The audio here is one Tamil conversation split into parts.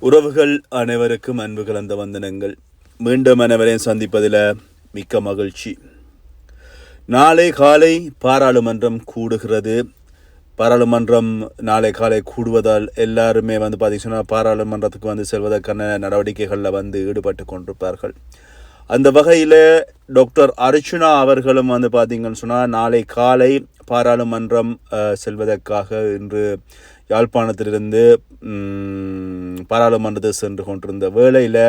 உறவுகள் அனைவருக்கும் அன்பு கலந்த வந்தனங்கள். மீண்டும் அனைவரையும் சந்திப்பதில் மிக்க மகிழ்ச்சி. நாளை காலை பாராளுமன்றம் கூடுகிறது. பாராளுமன்றம் நாளை காலை கூடுவதால் எல்லாருமே வந்து பார்த்தீங்கன்னா பாராளுமன்றத்துக்கு வந்து செல்வதற்கான நடவடிக்கைகளில் வந்து ஈடுபட்டு கொண்டிருப்பார்கள். அந்த வகையில் டாக்டர் அர்ச்சுனா அவர்களும் வந்து பார்த்தீங்கன்னு சொன்னால் நாளை காலை பாராளுமன்றம் செல்வதற்காக இன்று யாழ்ப்பாணத்திலிருந்து பாராளுமன்றத்தில் சென்று கொண்டிருந்த வேளையில்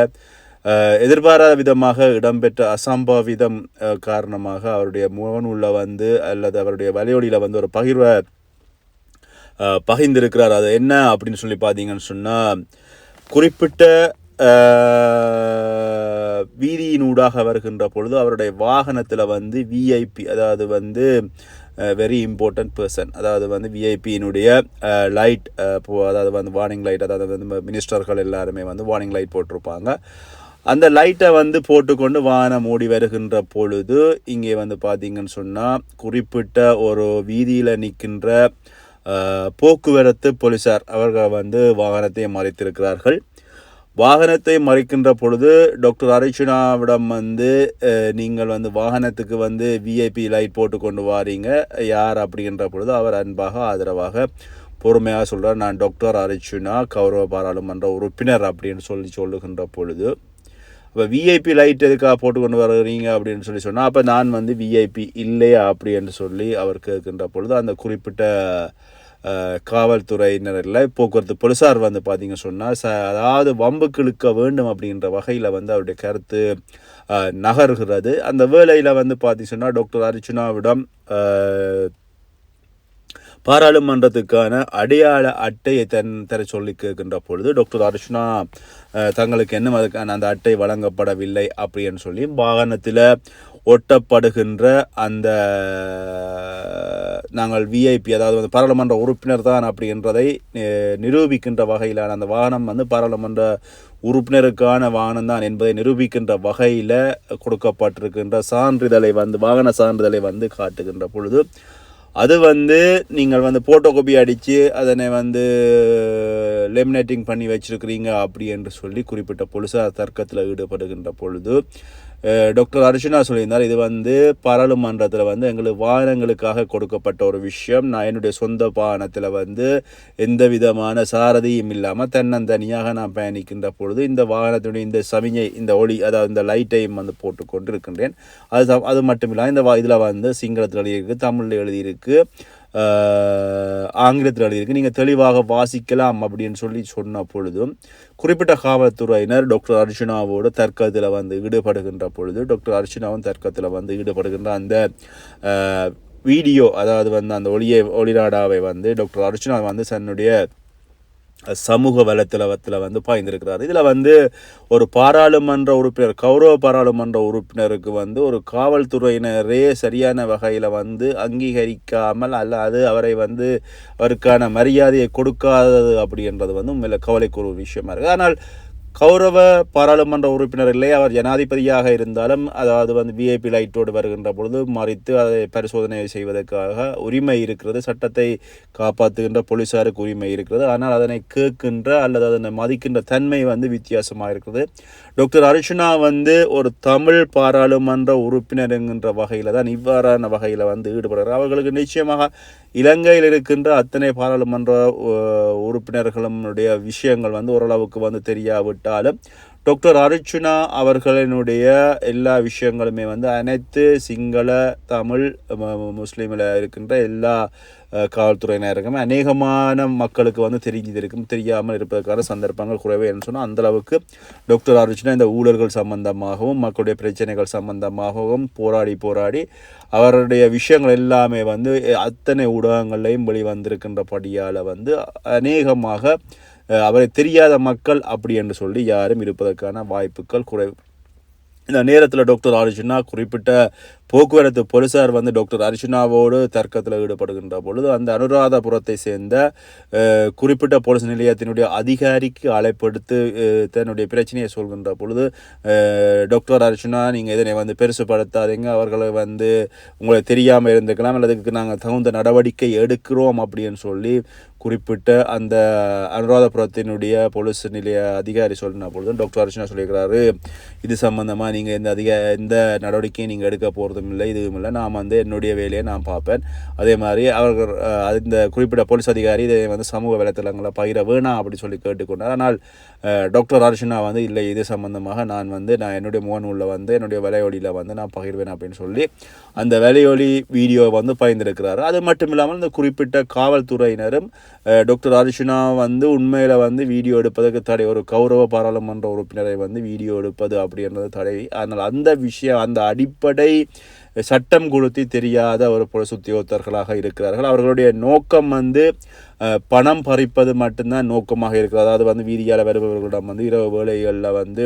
எதிர்பாராத விதமாக இடம்பெற்ற அசம்பாவிதம் காரணமாக அவருடைய முகநூலில் வந்து அல்லது அவருடைய வலையொலியில் வந்து ஒரு பகிர்வை பகிர்ந்திருக்கிறார். அது என்ன அப்படின்னு சொல்லி பார்த்தீங்கன்னு சொன்னால் குறிப்பிட்ட வீதியினூடாக வருகின்ற பொழுது அவருடைய வாகனத்தில் வந்து விஐபி அதாவது வந்து வெரி இம்பார்ட்டன்ட் பர்சன் அதாவது வந்து விஐபியினுடைய லைட் அதாவது வந்து வார்னிங் லைட் அதாவது வந்து மினிஸ்டர்கள் எல்லாருமே வந்து வார்னிங் லைட் போட்டிருப்பாங்க. அந்த லைட்டை வந்து போட்டுக்கொண்டு வாகனம் ஓடி வருகின்ற பொழுது இங்கே வந்து பார்த்தீங்கன்னு சொன்னால் குறிப்பிட்ட ஒரு வீதியில் நிற்கின்ற போக்குவரத்து போலீஸார் அவர்கள் வந்து வாகனத்தை மறைத்திருக்கிறார்கள். வாகனத்தை மறைக்கின்ற பொழுது டாக்டர் அரிச்சுனாவிடம் வந்து நீங்கள் வந்து வாகனத்துக்கு வந்து விஐபி லைட் போட்டு கொண்டு வாரீங்க. யார்? அப்படின்ற பொழுது அவர் அன்பாக ஆதரவாக பொறுமையாக சொல்கிறார் நான் டாக்டர் அரிச்சுனா கௌரவ பாராளுமன்ற உறுப்பினர் அப்படின்னு சொல்லி சொல்லுகின்ற பொழுது அப்போ விஐபி லைட் எதுக்காக போட்டு கொண்டு வருகிறீங்க அப்படின்னு சொல்லி சொன்னால் அப்போ நான் வந்து விஐபி இல்லையா? அப்படின்னு சொல்லி அவர் கேட்கின்ற பொழுது அந்த குறிப்பிட்ட காவல்துறையினர் இல்லை போக்குவரத்து போலீஸார் வந்து பார்த்திங்க சொன்னால் ச அதாவது வம்புக்கு இழுக்க வேண்டும் அப்படின்ற வகையில் வந்து அவருடைய கருத்து நகர்கிறது. அந்த வேளையில் வந்து பார்த்திங்க சொன்னால் டாக்டர் அர்ச்சுனாவிடம் பாராளுமன்றத்துக்கான அடையாள அட்டையை தன் தர சொல்லி கேட்கின்ற பொழுது டாக்டர் அர்ச்சுனா தங்களுக்கு என்ன அதுக்கான அந்த அட்டை வழங்கப்படவில்லை அப்படின்னு சொல்லி வாகனத்தில் ஒட்டப்படுகின்ற அந்த நாங்கள் விஐபி அதாவது வந்து பாராளுமன்ற உறுப்பினர் தான் அப்படின்றதை நிரூபிக்கின்ற வகையிலான அந்த வாகனம் வந்து பாராளுமன்ற உறுப்பினருக்கான வாகனம் தான் என்பதை நிரூபிக்கின்ற வகையில் கொடுக்கப்பட்டிருக்கின்ற சான்றிதழை வந்து வாகன சான்றிதழை வந்து காட்டுகின்ற பொழுது அது வந்து நீங்கள் வந்து ஃபோட்டோ காப்பி அடித்து அதனை வந்து லெமினேட்டிங் பண்ணி வச்சுருக்கிறீங்க அப்படி என்று சொல்லி குறிப்பிட்ட பொலிசார் தர்க்கத்தில் ஈடுபடுகின்ற பொழுது டாக்டர் அர்ஜுனா சொல்லியிருந்தார் இது வந்து பாராளுமன்றத்தில் வந்து எங்களுக்கு வாகனங்களுக்காக கொடுக்கப்பட்ட ஒரு விஷயம். நான் என்னுடைய சொந்த வாகனத்தில் வந்து எந்த விதமான சாரதியும் இல்லாமல் தன்னந்தனியாக நான் பயணிக்கின்ற பொழுது இந்த வாகனத்தினுடைய இந்த சமிஞை இந்த ஒளி அதாவது இந்த லைட்டையும் வந்து போட்டுக்கொண்டு இருக்கின்றேன் அது அது மட்டும் இல்லாமல் இந்த இதில் வந்து சிங்களத்தில் எழுதியிருக்கு தமிழில் எழுதியிருக்கு. ஆங்கிலத்தில் எழுதியிருக்கு நீங்கள் தெளிவாக வாசிக்கலாம் அப்படின்னு சொல்லி சொன்ன பொழுதும் குறிப்பிட்ட காவல்துறையினர் டாக்டர் அர்ஜுனாவோட தர்க்கத்தில் வந்து ஈடுபடுகின்ற பொழுது டாக்டர் அர்ஜுனாவும் தர்க்கத்தில் வந்து ஈடுபடுகின்ற அந்த வீடியோ அதாவது வந்து அந்த ஒளியை ஒளிநாடாவை வந்து டாக்டர் அர்ஜுனா வந்து தன்னுடைய சமூக வலைத்தளத்தில் வந்து பாய்ந்திருக்கிறார். இதில் வந்து ஒரு பாராளுமன்ற உறுப்பினர் கௌரவ பாராளுமன்ற உறுப்பினருக்கு வந்து ஒரு காவல்துறையினரே சரியான வகையில் வந்து அங்கீகரிக்காமல் அல்லது அவரை வந்து அவருக்கான மரியாதையை கொடுக்காதது அப்படின்றது வந்து உண்மையில் கவலைக்குரிய ஒரு விஷயமா இருக்குது ஆனால் கௌரவ பாராளுமன்ற உறுப்பினர் இல்லை அவர் ஜனாதிபதியாக இருந்தாலும் அதாவது வந்து விஐபி லைட்டோடு வருகின்ற பொழுது மறித்து அதை பரிசோதனை செய்வதற்காக உரிமை இருக்கிறது. சட்டத்தை காப்பாற்றுகின்ற போலீஸாருக்கு உரிமை இருக்கிறது. ஆனால் அதனை கேட்கின்ற அல்லது அதனை மதிக்கின்ற தன்மை வந்து வித்தியாசமாக இருக்கிறது. டாக்டர் அர்ச்சனா வந்து ஒரு தமிழ் பாராளுமன்ற உறுப்பினர் என்கின்ற வகையில் தான் இவ்வாறான வகையில் வந்து ஈடுபடுகிறார் அவர்களுக்கு நிச்சயமாக இலங்கையில் இருக்கின்ற அத்தனை பாராளுமன்ற உறுப்பினர்களுடைய விஷயங்கள் வந்து ஓரளவுக்கு வந்து தெரியாவிட்டாலும் டாக்டர் அர்ச்சுனா அவர்களினுடைய எல்லா விஷயங்களுமே வந்து அனைத்து சிங்கள தமிழ் முஸ்லீமில் இருக்கின்ற எல்லா காவல்துறையினருக்குமே அநேகமான மக்களுக்கு வந்து தெரிஞ்சிருக்கும் தெரியாமல் இருப்பதற்கான சந்தர்ப்பங்கள் குறைவே என்று சொன்னால் அந்த அளவுக்கு டாக்டர் அர்ச்சுனா இந்த ஊழல்கள் சம்பந்தமாகவும் மக்களுடைய பிரச்சனைகள் சம்பந்தமாகவும் போராடி போராடி அவருடைய விஷயங்கள் எல்லாமே வந்து அத்தனை ஊடகங்களையும் வெளிவந்திருக்கின்றபடியால் வந்து அநேகமாக அவரை தெரியாத மக்கள் அப்படி என்று சொல்லி யாரும் இருப்பதற்கான வாய்ப்புகள் குறைவு. இந்த நேரத்தில் டாக்டர் அர்ஜுனா குறிப்பிட்ட போக்குவரத்து போலீசார் வந்து டாக்டர் அர்ஜுனாவோடு தர்க்கத்தில் ஈடுபடுகின்ற பொழுது அந்த அனுராதபுரத்தை சேர்ந்த குறிப்பிட்ட போலீஸ் நிலையத்தினுடைய அதிகாரிக்கு அழைப்படுத்து தன்னுடைய பிரச்சனையை சொல்கின்ற பொழுது டாக்டர் அர்ஜுனா நீங்கள் இதனை வந்து பெருசுப்படுத்தாதீங்க அவர்களை வந்து உங்களை தெரியாமல் இருந்துக்கலாம். அல்லதுக்கு நாங்கள் தகுந்த நடவடிக்கை எடுக்கிறோம் அப்படின்னு சொல்லி குறிப்பிட்ட அந்த அனுராதபுரத்தினுடைய போலீஸ் நிலைய அதிகாரி சொல்லின பொழுது டாக்டர் அர்ச்சனா சொல்லியிருக்கிறாரு இது சம்பந்தமாக நீங்கள் எந்த அதிக எந்த நடவடிக்கையும் நீங்கள் எடுக்க போகிறதும் இல்லை இதுவும் இல்லை. நான் வந்து என்னுடைய வேலையை நான் பார்ப்பேன். அதே மாதிரி அவர்கள் இந்த குறிப்பிட்ட போலீஸ் அதிகாரி இதை வந்து சமூக வலைத்தளங்களை பகிர வேணாம் அப்படி சொல்லி கேட்டுக்கொண்டார். ஆனால் டாக்டர் அர்ச்சனா வந்து இல்லை இது சம்பந்தமாக நான் வந்து நான் என்னுடைய முகநூலில் வந்து என்னுடைய வலையொலியில் வந்து நான் பகிர்வேன் அப்படின்னு சொல்லி அந்த வலையொலி வீடியோ வந்து பகிர்ந்திருக்கிறாரு. அது மட்டும் இல்லாமல் இந்த குறிப்பிட்ட காவல்துறையினரும் டாக்டர் அர்ஜுனா வந்து உண்மையில் வந்து வீடியோ எடுப்பதற்கு தடை. ஒரு கௌரவ பாராளுமன்ற உறுப்பினரை வந்து வீடியோ எடுப்பது அப்படின்றது தடை. அதனால் அந்த விஷயம் அந்த அடிப்படை சட்டம் கொடுத்து தெரியாத ஒரு பொலிஸ் உத்தியோகத்தர்களாக இருக்கிறார்கள். அவர்களுடைய நோக்கம் வந்து பணம் பறிப்பது மட்டும்தான் நோக்கமாக இருக்கிறது. அதாவது வந்து வீதியால் வருபவர்களிடம் வந்து இரவு வேலைகளில் வந்து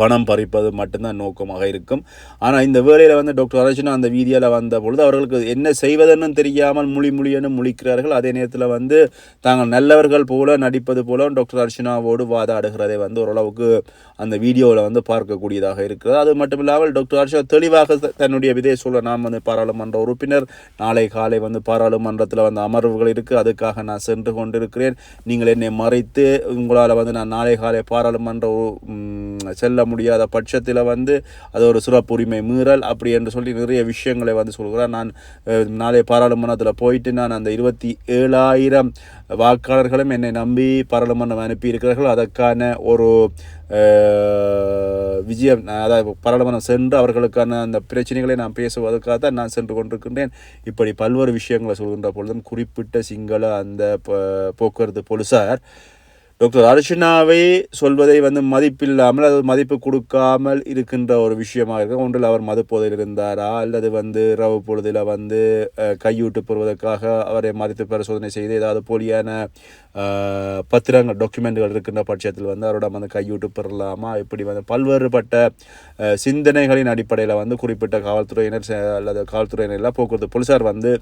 பணம் பறிப்பது மட்டும்தான் நோக்கமாக இருக்கும். ஆனால் இந்த வேலையில் வந்து டாக்டர் அர்ச்சனா அந்த வீதியால் வந்த பொழுது அவர்களுக்கு என்ன செய்வதென்னு தெரியாமல் மொழி மொழியென்னு முழிக்கிறார்கள். அதே நேரத்தில் வந்து தாங்கள் நல்லவர்கள் போல நடிப்பது போல டாக்டர் அர்ச்சனாவோடு வாதாடுகிறதை வந்து ஓரளவுக்கு அந்த வீடியோவில் வந்து பார்க்கக்கூடியதாக இருக்கிறது. அது மட்டும் இல்லாமல் டாக்டர் அர்ச்சனா தெளிவாக தன்னுடைய விதை சொல்ல நான் வந்து பாராளுமன்ற உறுப்பினர் நாளை காலை வந்து பாராளுமன்றத்தில் வந்து அமர்வுகள் இருக்குது அதுக்காக நான் சென்று கொண்டிருக்கிறேன். நீங்கள் என்னை மறைத்து உங்களால் வந்து நான் நாளை காலை பாராளுமன்ற உ- செல்ல முடியாத பட்சத்தில் வந்து அது ஒரு சிறப்பு உரிமை மீறல் அப்படி என்று சொல்லி நிறைய விஷயங்களை வந்து சொல்கிறேன் நான் அஹ், நாளை பாராளுமன்றத்தில் போயிட்டு நான் அந்த இருபத்தி ஏழாயிரம் வாக்காளர்களும் என்னை நம்பி பாராளுமன்றம் அனுப்பி இருக்கிறார்கள் அதற்கான ஒரு விஜயம் அதாவது பாராளுமன்றம் சென்று அவர்களுக்கான அந்த பிரச்சனைகளை நான் பேசுவதற்காக தான் நான் சென்று கொண்டிருக்கின்றேன். இப்படி பல்வேறு விஷயங்களை சொல்கின்ற பொழுதும் குறிப்பிட்ட சிங்கள அந்த போக்குவரத்து போலீசார் டாக்டர் அர்ச்சனாவை சொல்வதை வந்து மதிப்பில்லாமல் அது மதிப்பு கொடுக்காமல் இருக்கின்ற ஒரு விஷயமாக இருக்கு. ஒன்றில் அவர் மதுப்போதையில் இருந்தாரா? அல்லது வந்து இரவு பொழுதில் வந்து கையூட்டு பெறுவதற்காக அவரை மதித்து பரிசோதனை செய்து ஏதாவது போலியான பத்திரங்கள் டாக்குமெண்ட்கள் இருக்கின்ற பட்சத்தில் வந்து அவரோட வந்து கையூட்டு பெறலாமா? இப்படி வந்து பல்வேறுபட்ட சிந்தனைகளின் அடிப்படையில் வந்து குறிப்பிட்ட காவல்துறையினர் செ- அல்லது காவல்துறையினர் எல்லாம் போக்குவரத்து போலீஸார் வந்து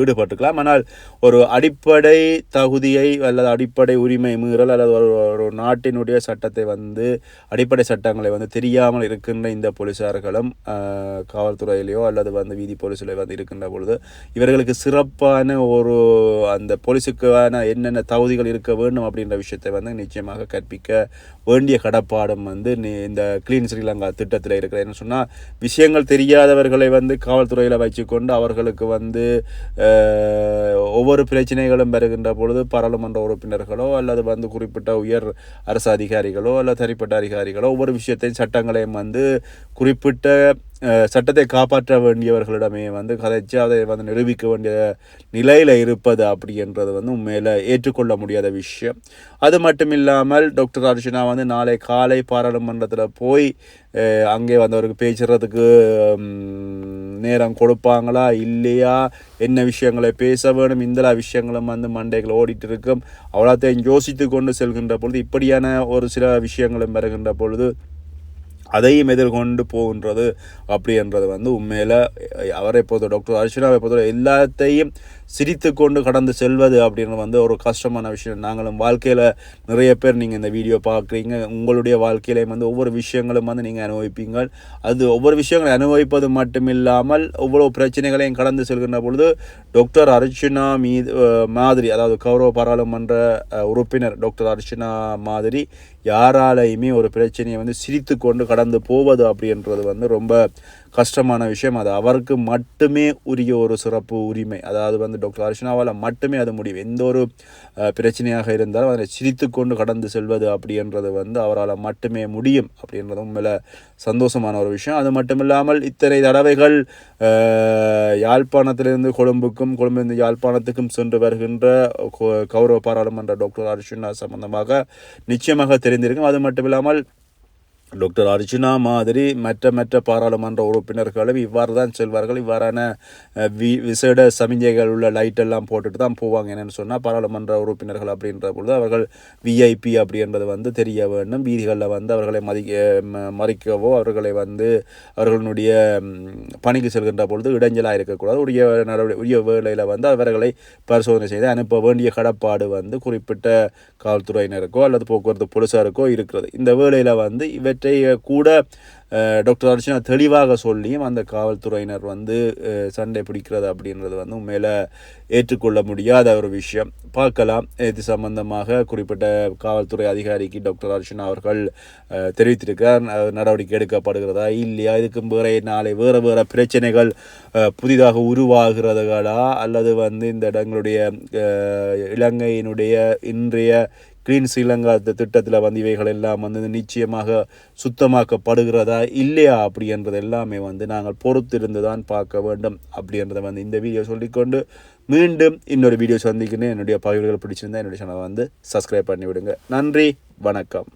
ஈடுபட்டுக்கலாம். ஆனால் ஒரு அடிப்படை தகுதியை அல்லது அடிப்படை உரிமை மீறல் அல்லது ஒரு ஒரு நாட்டினுடைய சட்டத்தை வந்து அடிப்படை சட்டங்களை வந்து தெரியாமல் இருக்கின்ற இந்த போலீசார்களும் காவல்துறையிலையோ காவல்துறையிலேயோ அல்லது வந்து வீதி போலீஸில் வந்து இருக்கின்ற பொழுது இவர்களுக்கு சிறப்பான ஒரு அந்த போலீஸுக்கான என்னென்ன தகுதிகள் இருக்க வேண்டும் அப்படின்ற விஷயத்தை வந்து நிச்சயமாக கற்பிக்க வேண்டிய கடப்பாடும் வந்து நீ இந்த கிளீன் ஸ்ரீலங்கா திட்டத்தில் இருக்கிறேன் சொன்னால் விஷயங்கள் தெரியாதவர்களை வந்து காவல்துறையில் வச்சுக்கொண்டு அவர்களுக்கு வந்து ஒவ்வொரு பிரச்சனைகளும் வருகின்ற பொழுது பாராளுமன்ற உறுப்பினர்களோ அல்லது வந்து குறிப்பிட்ட உயர் அரசு அதிகாரிகளோ அல்லது தனிப்பட்ட அதிகாரிகளோ ஒவ்வொரு விஷயத்தையும் சட்டங்களையும் வந்து குறிப்பிட்ட சட்டத்தை காப்பாற்ற வேண்டியவர்களிடமே வந்து கதைச்சு அதை வந்து நிரூபிக்க வேண்டிய நிலையில் இருப்பது அப்படின்றது வந்து உண்மையில் ஏற்றுக்கொள்ள முடியாத விஷயம். அது மட்டும் இல்லாமல் டாக்டர் அர்ச்சனா வந்து நாளை காலை பாராளுமன்றத்தில் போய் அங்கே வந்து அவருக்கு பேசுறதுக்கு நேரம் கொடுப்பாங்களா இல்லையா என்ன விஷயங்களை பேச வேணும் இந்தலா விஷயங்களும் வந்து மண்டைகள் ஓடிட்டு இருக்கும். அவ்வளோத்தையும் யோசித்து கொண்டு செல்கின்ற பொழுது இப்படியான ஒரு சில விஷயங்களும் வருகின்ற பொழுது அதையும் எதிர்கொண்டு போகின்றது அப்படின்றது வந்து உண்மையில் அவரை பொறுத்த டாக்டர் அர்ச்சனாவை பொறுத்த எல்லாத்தையும் சிரித்து கொண்டு கடந்து செல்வது அப்படின்றது வந்து ஒரு கஷ்டமான விஷயம். நாங்களும் வாழ்க்கையில் நிறைய பேர் நீங்கள் இந்த வீடியோ பார்க்குறீங்க. உங்களுடைய வாழ்க்கையிலையும் வந்து ஒவ்வொரு விஷயங்களும் வந்து நீங்கள் அனுபவிப்பீங்க அது ஒவ்வொரு விஷயங்களை அனுபவிப்பது மட்டும் இல்லாமல் ஒவ்வொரு பிரச்சனைகளையும் கடந்து செல்கின்ற பொழுது டாக்டர் அர்ச்சனா மீது மாதிரி அதாவது கௌரவ பாராளுமன்ற உறுப்பினர் டாக்டர் அர்ச்சனா மாதிரி யாராலையுமே ஒரு பிரச்சனையை வந்து சிரித்து கொண்டு கடந்து போவது அப்படின்றது வந்து ரொம்ப கஷ்டமான விஷயம். அது அவருக்கு மட்டுமே உரிய ஒரு சிறப்பு உரிமை. அதாவது வந்து டாக்டர் அர்ஷனாவால் மட்டுமே அது முடியும். எந்த ஒரு பிரச்சனையாக இருந்தாலும் அதை சிரித்து கொண்டு கடந்து செல்வது அப்படின்றது வந்து அவரால் மட்டுமே முடியும் அப்படின்றது உண்மையில் சந்தோஷமான ஒரு விஷயம். அது மட்டும் இல்லாமல் இத்தனை தடவைகள் யாழ்ப்பாணத்திலிருந்து கொழும்புக்கும் கொழும்பிலிருந்து யாழ்ப்பாணத்துக்கும் சென்று வருகின்ற கௌரவ பாராளுமன்ற டாக்டர் அர்ச்சுனா சம்பந்தமாக நிச்சயமாக தெரிந்திருக்கும். அது மட்டும் இல்லாமல் டாக்டர் அர்ஜுனா மாதிரி மற்ற மற்ற பாராளுமன்ற உறுப்பினர்களும் இவ்வாறு தான் செல்வார்கள். இவ்வாறான வி விசேட சமிஞ்சைகள் உள்ள லைட் எல்லாம் போட்டுட்டு தான் போவாங்க என்னென்னு சொன்னால் பாராளுமன்ற உறுப்பினர்கள் அப்படின்ற பொழுது அவர்கள் விஐபி அப்படி என்பது வந்து தெரிய வேண்டும். வீதிகளில் வந்து அவர்களை மதிக்க ம- மறிக்கவோ அவர்களை வந்து அவர்களுடைய பணிக்கு செல்கின்ற பொழுது இடைஞ்சலாக இருக்கக்கூடாது. உரிய நடவடிக்கை உரிய வேலையில் வந்து அவர்களை பரிசோதனை செய்து அனுப்ப வேண்டிய கடப்பாடு வந்து குறிப்பிட்ட காவல்துறையினருக்கோ அல்லது போக்குவரத்து போலீஸாருக்கோ இருக்கிறது. இந்த வேலையில் வந்து இவற்றை ஆகியவற்றை கூட டாக்டர் அர்ச்சனா தெளிவாக சொல்லியும் அந்த காவல்துறையினர் வந்து சண்டை பிடிக்கிறது அப்படின்றது வந்து உண்மையில் ஏற்றுக்கொள்ள முடியாத ஒரு விஷயம். பார்க்கலாம். இது சம்பந்தமாக குறிப்பிட்ட காவல்துறை அதிகாரிக்கு டாக்டர் அர்ச்சனா அவர்கள் தெரிவித்திருக்கிறார். நடவடிக்கை எடுக்கப்படுகிறதா இல்லையா? இதுக்கு வேற நாளை வேறு வேறு பிரச்சனைகள் புதிதாக உருவாகிறதுகளா? அல்லது வந்து இந்த இடங்களுடைய இலங்கையினுடைய இன்றைய கிரீன் ஸ்ரீலங்கா திட்டத்தில் வந்து இவைகள் எல்லாம் வந்து நிச்சயமாக சுத்தமாக்கப்படுகிறதா இல்லையா அப்படின்றது எல்லாமே வந்து நாங்கள் பொறுத்திருந்து தான் பார்க்க வேண்டும் அப்படின்றத வந்து இந்த வீடியோ சொல்லிக்கொண்டு மீண்டும் இன்னொரு வீடியோ சந்திக்கிறேன். என்னுடைய பகிர்வுகள் பிடிச்சிருந்தா என்னுடைய சேனலை வந்து சப்ஸ்கிரைப் பண்ணி விடுங்க நன்றி வணக்கம்.